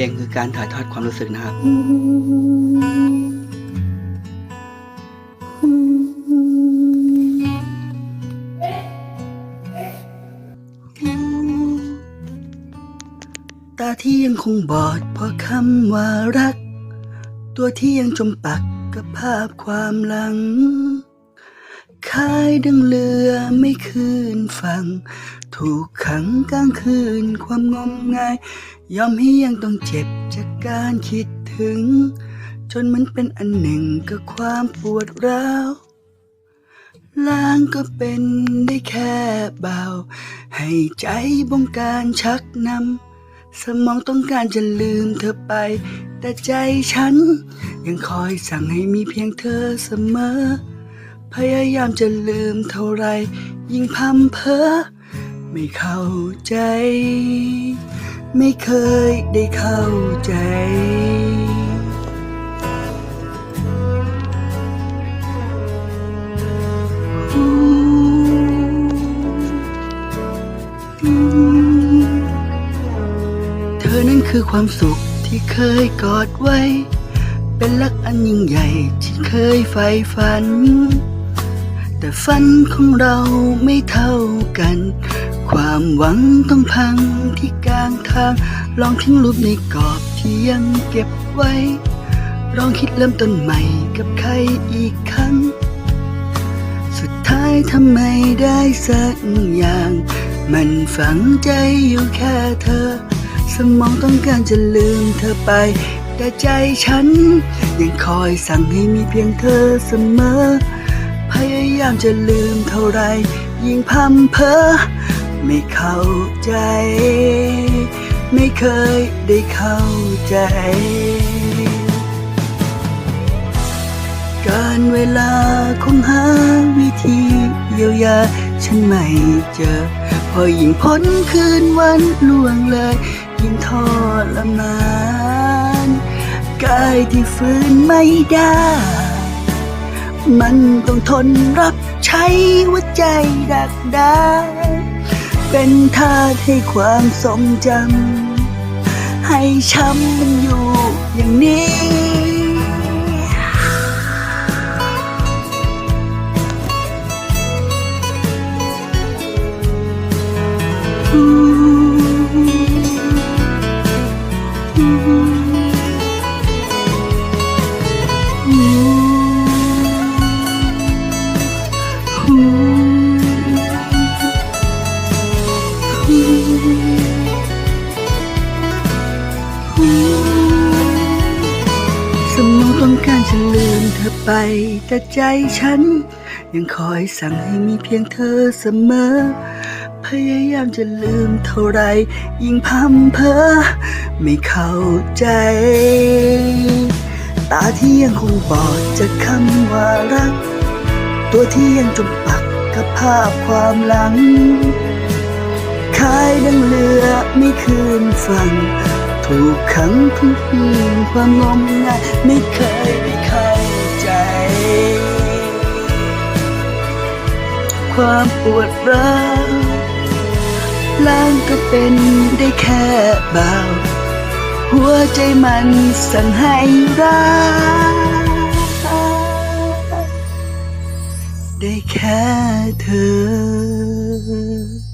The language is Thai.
ลงคือการถ่ายทอดความรู้สึกนะครับ ตาที่ยังคงบอดเพราะคำว่ารัก ตัวที่ยังจมปักกับภาพความหลัง คายดังเรือไม่คืนฝั่ง ถูกขังกลางคืนความงมงาย ยอมให้ยังต้องเจ็บจากการคิดถึง จนมันเป็นอันหนึ่งกับความปวดร้าวล้างก็เป็นได้แค่เบา ให้ใจบงการชักนำ สมองต้องการจะลืมเธอไป แต่ใจฉัน ยังคอยสั่งให้มีเพียงเธอเสมอ พยายามจะลืมเท่าไร ยิ่งพำเพอไม่เข้าใจ ไม่เคยได้เข้าใจ เธอนั้นคือความสุขที่เคยกอดไว้ เป็นรักอันยิ่งใหญ่ที่เคยใฝ่ฝัน แต่ฝันของเราไม่เท่ากัน ความหวังต้องพังที่กลางทาง ลองทิ้งรูปในกรอบที่ยังเก็บไว้ ลองคิดเริ่มต้นใหม่กับใครอีกครั้ง สุดท้ายทำไมได้สักอย่าง มันฝังใจอยู่แค่เธอ สมองต้องการจะลืมเธอไปแต่ใจฉัน ยังคอยสั่งให้มีเพียงเธอเสมอามจะลืมเท่าไร ยิ่งพำเพอ ไม่เข้าใจ ไม่เคยได้เข้าใจ การเวลาคงหาวิธีเยียวยา ฉันไม่เจอ พอยิ่งพ้นคืนวันล่วงเลย ยิ่งทรมาน กายที่ฟื้นไม่ได้ มันต้องทนรับใช้หัวใจดักดานเป็นทาสให้ความทรงจำให้ช้ำมันอยู่อย่างนี้ สมองต้องการจะลืมเธอไป แต่ใจฉัน ยังคอยสั่งให้มีเพียงเธอเสมอ พยายามจะลืมเท่าไร ยิ่งพำเพอ ไม่เข้าใจ ตาที่ยังคงบอดจากคำว่ารัก ตัวที่ยังจมปักกับภาพความหลัง คายดังเรือไม่คืนฝั่ง ถูกขังทุกคืนความงมงายไม่เคยได้เข้าใจ ความปวดร้าวล้างก็เป็นได้แค่เบาหัวใจมันสั่งให้รัก ได้แค่เธอ